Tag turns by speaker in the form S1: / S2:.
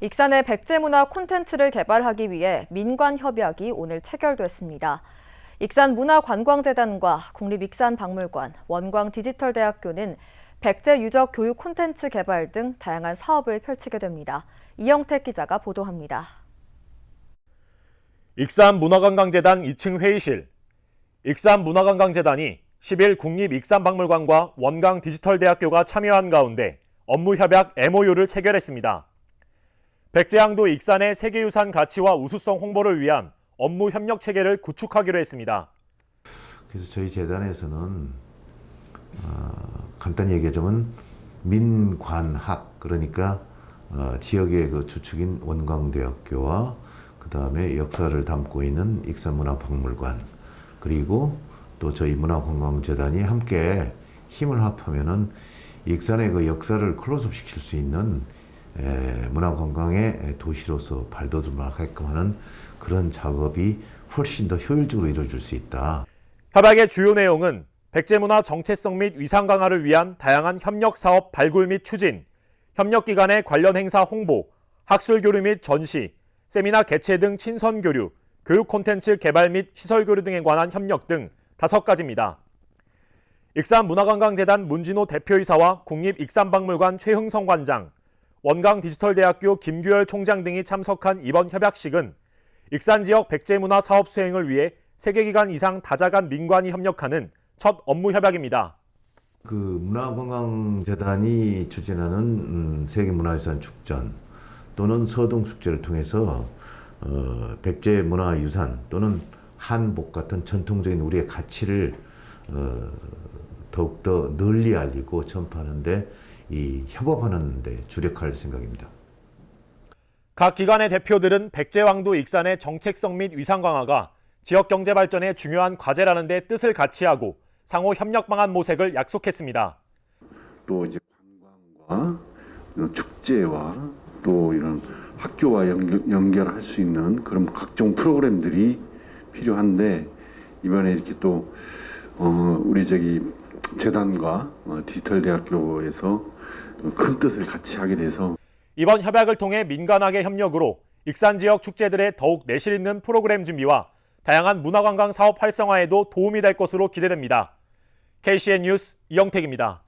S1: 익산의 백제문화 콘텐츠를 개발하기 위해 민관 협약이 오늘 체결됐습니다. 익산문화관광재단과 국립익산박물관, 원광디지털대학교는 백제 유적 교육 콘텐츠 개발 등 다양한 사업을 펼치게 됩니다. 이영택 기자가 보도합니다.
S2: 익산문화관광재단 2층 회의실. 익산문화관광재단이 10일 국립익산박물관과 원광디지털대학교가 참여한 가운데 업무협약 MOU를 체결했습니다. 백제양도 익산의 세계유산 가치와 우수성 홍보를 위한 업무 협력 체계를 구축하기로 했습니다.
S3: 그래서 저희 재단에서는 어, 간단히 얘기하자면 민관학 그러니까 어, 지역의 그 주축인 원광대학교와 그 다음에 역사를 담고 있는 익산문화박물관 그리고 또 저희 문화관광재단이 함께 힘을 합하면은 익산의 그 역사를 클로즈업 시킬 수 있는 에, 문화관광의 도시로서 발돋움을 하게끔 하는 그런 작업이 훨씬 더 효율적으로 이루어질 수 있다.
S2: 협약의 주요 내용은 백제문화 정체성 및 위상 강화를 위한 다양한 협력 사업 발굴 및 추진, 협력 기관의 관련 행사 홍보, 학술 교류 및 전시, 세미나 개최 등 친선 교류, 교육 콘텐츠 개발 및 시설 교류 등에 관한 협력 등 다섯 가지입니다. 익산문화관광재단 문진호 대표이사와 국립익산박물관 최흥성 관장, 원광 디지털대학교 김규열 총장 등이 참석한 이번 협약식은 익산 지역 백제문화 사업 수행을 위해 세계기관 이상 다자간 민관이 협력하는 첫 업무 협약입니다.
S3: 그 문화관광재단이 추진하는 음, 세계문화유산 축전 또는 서동 축제를 통해서 어, 백제 문화유산 또는 한복 같은 전통적인 우리의 가치를 어, 더욱더 널리 알리고 전파하는데 이 협업하는데 주력할 생각입니다.
S2: 각 기관의 대표들은 백제왕도 익산의 정책성 및 위상 강화가 지역 경제 발전에 중요한 과제라는 데 뜻을 같이 하고 상호 협력 방안 모색을 약속했습니다.
S4: 또 이제 관광과 이런 축제와 또 이런 학교와 연결, 연결 할 수 있는 그런 각종 프로그램들이 필요한데 이번에 이렇게 또 어, 우리 저기 재단과 어, 디지털 대학교에서 큰 뜻을 같이 하게 돼서
S2: 이번 협약을 통해 민간학의 협력으로 익산 지역 축제들의 더욱 내실 있는 프로그램 준비와 다양한 문화관광 사업 활성화에도 도움이 될 것으로 기대됩니다. KCN 뉴스 이영택입니다.